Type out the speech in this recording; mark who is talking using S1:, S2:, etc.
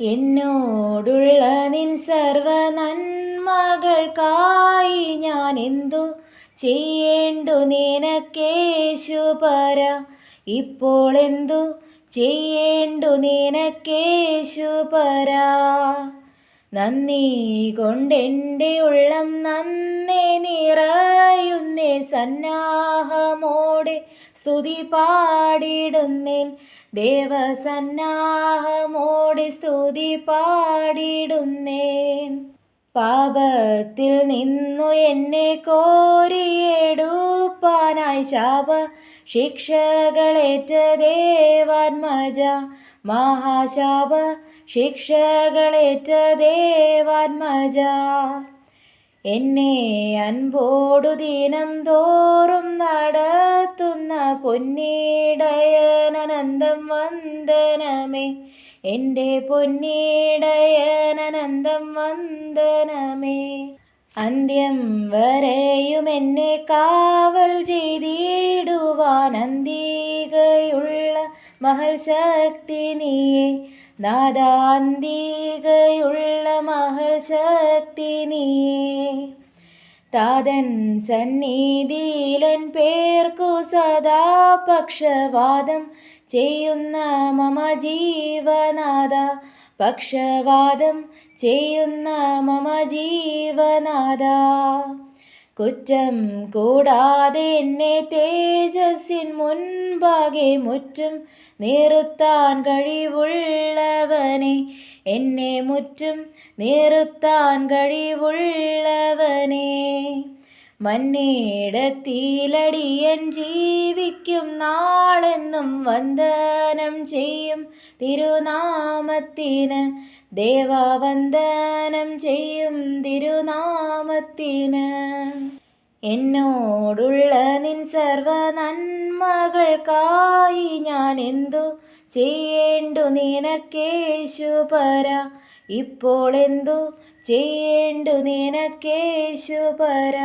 S1: എന്നോടുള്ള നിൻ സർവ നന്മകൾക്കായി ഞാൻ എന്തു ചെയ്യേണ്ടു നിനക്കേശു പര? ഇപ്പോൾ എന്തു ചെയ്യേണ്ടു നിനക്കേശു പര? നന്ദി കൊണ്ടെന്റെ ഉള്ളം നന്നേ നിറയുന്നേ സന്നാഹമോടെ സ്തുതി പാടിടുന്നേൻ. ദേവസന്നാഹമോടെ സ്തുതി പാടിടുന്നേൻ. പാപത്തിൽ നിന്നു എന്നെ കോരിയെടുപ്പാനായി ശാപ ശിക്ഷകളേറ്റ ദേവാത്മജ. മഹാശാപ ശിക്ഷകളേറ്റ ദേവാത്മജ. എന്നെ അൻപോടു ദിനം തോറും നടത്തുന്ന പൊന്നീടയനന്തം വന്ദനമേ. എന്റെ പൊന്നീടയനന്ദം വന്ദനമേ. അന്ത്യം വരെയും എന്നെ കാവൽ ചെയ്തിടുവാൻ അന്തികയുള്ള മഹൽ ശക്തി നീയെ. നാദാന്തികയുള്ള മഹൽ ശക്തി നീയെ. താതൻ സന്നിധിയിലൻ പേർക്കു സദാ പക്ഷവാദം ചെയ്യുന്ന മമ ജീവനാഥ. പക്ഷവാദം ചെയ്യുന്ന മമ ജീവനാഥ. കുറ്റം കൂടാതെ എന്നെ തേജസ്സിൻ മുൻപാകെ മുറ്റും നിർത്താൻ കഴിവുള്ളവനെ എന്നെ മുറ്റും നിർത്താൻ കഴിവുള്ളവനെ മന്നിടത്തിലടിയൻ ജീവിക്കും നാളെന്നും വന്ദനം ചെയ്യും. തിരുനാമത്തിന് ദേവവന്ദനം ചെയ്യും തിരുനാമത്തിന്. എന്നോടുള്ള നിൻ സർവ നന്മകൾക്കായി ഞാൻ എന്തു ചെയ്യേണ്ടു നിനക്കേശു പര ഇപ്പോൾ എന്തു ചെയ്യേണ്ടു നിനക്കേശു പര